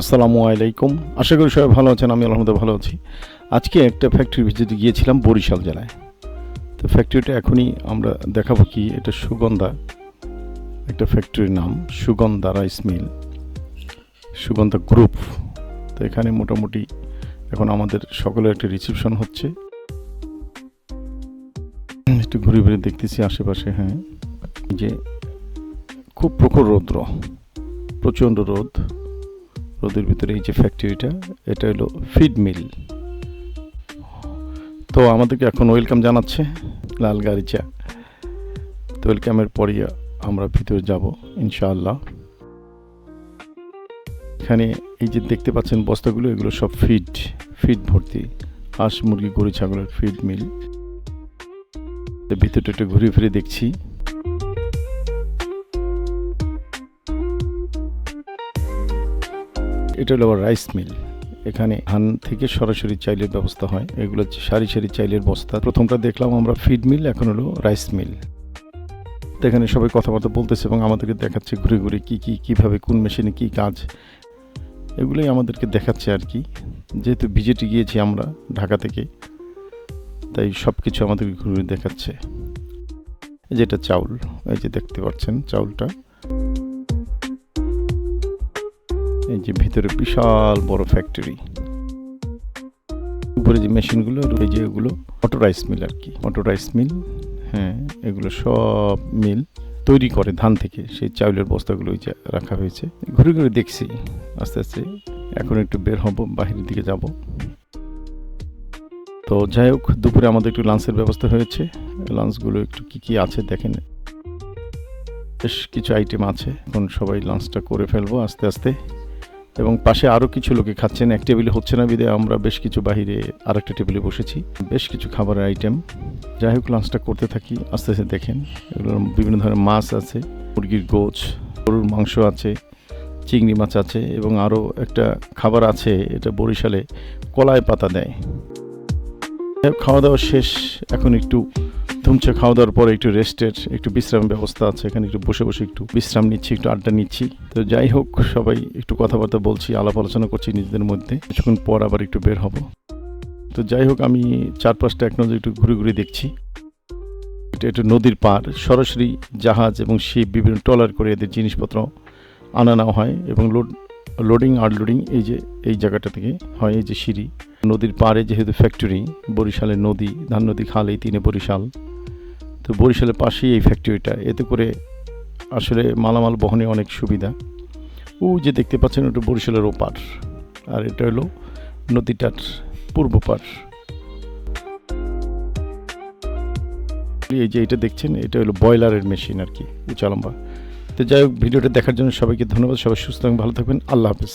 আসসালামু আলাইকুম। আশা করি সবাই ভালো আছেন, আমি আলহামদুলিল্লাহ ভালো আছি। আজকে একটা ফ্যাক্টরি ভিজিটে গিয়েছিলাম বরিশাল জেলায়। তো ফ্যাক্টরিটা এখনই আমরা দেখাবো কি, এটা সুগন্ধা, একটা ফ্যাক্টরির নাম, Sugandha rice mill, Sugandha group তো এখানে মোটামুটি এখন আমাদের সকলের একটা রিসেপশন হচ্ছে। একটু ঘুরে ঘুরে দেখতেছি আশেপাশে হ্যাঁ। যে খুব প্রখর রৌদ্র, প্রচণ্ড রোদ। রোদের ভিতরে এই যে ফ্যাক্টরিটা এটা হলো ফিড মিল তো আমাদেরকে এখন ওয়েলকাম জানাচ্ছে লাল গাড়িচা। তো ওয়েলকামের পরই আমরা ভিতরে যাব, ইনশাআল্লাহ। এখানে এই যে দেখতে পাচ্ছেন বস্তাগুলো, এগুলো সব ফিড ফিড ভর্তি। হাঁস, মুরগি, গরু, ছাগলের ফিড মিল ভিতরটা একটু ঘুরে ফিরে দেখছি। এটা হলো রাইস মিল এখানে ধান থেকে সরাসরি চাইলের ব্যবস্থা হয়। এগুলো সারি সারি চাইলের বস্তা। প্রথমটা দেখলাম আমরা ফিড মিল এখন হলো রাইস মিল তো এখানে সবাই কথাবার্তা বলতেছে এবং আমাদেরকে দেখাচ্ছে ঘুরে ঘুরে কী কী, কীভাবে, কোন মেশিনে কী কাজ। এগুলোই আমাদেরকে দেখাচ্ছে আর কি। যেহেতু ভিজিটে গিয়েছি আমরা ঢাকা থেকে, তাই সব কিছু আমাদেরকে ঘুরে দেখাচ্ছে। যেটা চাউল, এই যে দেখতে পাচ্ছেন চাউলটা। এই যে ভিতরে বিশাল বড় ফ্যাক্টরি উপরে যে মেশিনগুলো এই যে এগুলো অটো রাইস মিল আর কি। অটো রাইস মিল হ্যাঁ এগুলো সব মিল তৈরি করে ধান থেকে। সেই চাউলের বস্তাগুলো যে রাখা হয়েছে। ঘুরে ঘুরে দেখছি, আস্তে আস্তে। এখন একটু বের হব, বাহিরের দিকে যাব। তো যাই হোক, দুপুরে আমাদের একটু লাঞ্চের ব্যবস্থা হয়েছে। লাঞ্চগুলো একটু কি কি আছে দেখেন। বেশ কিছু আইটেম আছে। এখন সবাই লাঞ্চটা করে ফেলব আস্তে আস্তে। এবং পাশে আরও কিছু লোকে খাচ্ছেন। এক টেবিলে হচ্ছে না বিদে আমরা বেশ কিছু বাহিরে আরেকটা টেবিলে বসেছি। বেশ কিছু খাবারের আইটেম যাই হোক লাঞ্চটা করতে থাকি। আস্তে আস্তে দেখেন, এগুলোর বিভিন্ন ধরনের মাছ আছে, মুরগির গোছ, গরুর মাংস আছে, চিংড়ি মাছ আছে এবং আরও একটা খাবার আছে, এটা বরিশালে কলায় পাতা দেয়। খাওয়া দাওয়া শেষ। এখন একটু ধুমছে খাওয়া দাওয়ার পরে একটু রেস্টের, একটু বিশ্রাম ব্যবস্থা আছে, এখানে একটু বসে বসে একটু বিশ্রাম নিচ্ছি, একটু আড্ডা নিচ্ছি। তো যাই হোক, সবাই একটু কথাবার্তা বলছি, আলাপ আলোচনা করছি নিজেদের মধ্যে। কিছুক্ষণ পর আবার একটু বের হব। তো যাই হোক, আমি চারপাশটা এক নজর একটু ঘুরে ঘুরে দেখছি। এটা একটু নদীর পার সরাসরি জাহাজ এবং শিপ বিভিন্ন ট্রলার করে এদের জিনিসপত্র আনা নেওয়া হয় এবং লোড, লোডিং, আনলোডিং এই যে, এই জায়গাটা থেকে হয়, এই যে সিঁড়ি। নদীর পাড়ে যেহেতু ফ্যাক্টরি বরিশালের নদী ধান নদী খাল, এই তিনে বরিশাল। তো বরিশালের পাশেই এই ফ্যাক্টরিটা এতে করে আসলে মালামাল বহনে অনেক সুবিধা। ও যে দেখতে পাচ্ছেন, ওটা বরিশালের ওপার। আর এটা হলো নদীটার পূর্ব পার। এই যে এটা দেখছেন, এটা হলো বয়লারের মেশিন আর কি উঁচা লম্বা তো যাই হোক, ভিডিওটা দেখার জন্য সবাইকে ধন্যবাদ। সবাই সুস্থ এবং ভালো থাকবেন। আল্লাহ হাফিজ।